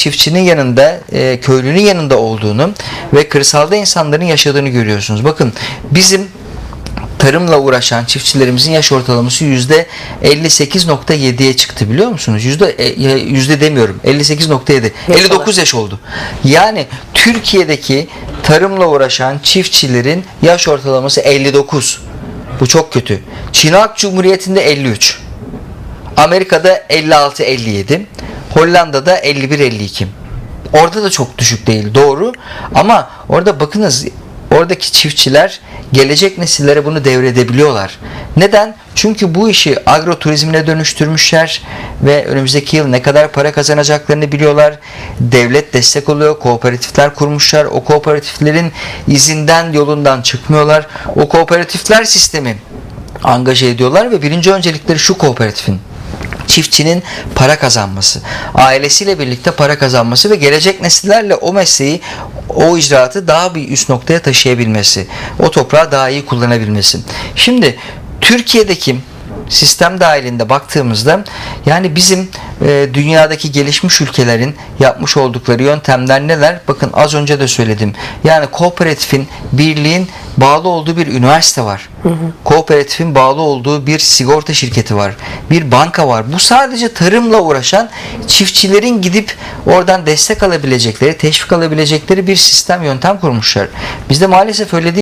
çiftçinin yanında, e, köylünün yanında olduğunu ve kırsalda insanların yaşadığını görüyorsunuz. Bakın bizim tarımla uğraşan çiftçilerimizin yaş ortalaması yüzde 58.7'ye çıktı biliyor musunuz? Yüzde e, yüzde demiyorum. 58.7. 59 yaş oldu. Yani Türkiye'deki tarımla uğraşan çiftçilerin yaş ortalaması 59. Bu çok kötü. Çin Halk Cumhuriyeti'nde 53. Amerika'da 56-57. Hollanda'da 51-52. Orada da çok düşük değil doğru. Ama orada bakınız oradaki çiftçiler gelecek nesillere bunu devredebiliyorlar. Neden? Çünkü bu işi agroturizmine dönüştürmüşler ve önümüzdeki yıl ne kadar para kazanacaklarını biliyorlar. Devlet destek oluyor, kooperatifler kurmuşlar. O kooperatiflerin izinden, yolundan çıkmıyorlar. O kooperatifler sistemi angaje ediyorlar ve birinci öncelikleri şu kooperatifin çiftçinin para kazanması, ailesiyle birlikte para kazanması ve gelecek nesillerle o mesleği, o icraatı daha bir üst noktaya taşıyabilmesi, o toprağı daha iyi kullanabilmesi. Şimdi Türkiye'deki sistem dahilinde baktığımızda yani bizim e, dünyadaki gelişmiş ülkelerin yapmış oldukları yöntemler neler? Bakın az önce de söyledim. Yani kooperatifin, birliğin bağlı olduğu bir üniversite var. Kooperatifin bağlı olduğu bir sigorta şirketi var. Bir banka var. Bu sadece tarımla uğraşan çiftçilerin gidip oradan destek alabilecekleri, teşvik alabilecekleri bir sistem yöntem kurmuşlar. Bizde maalesef öyle değil.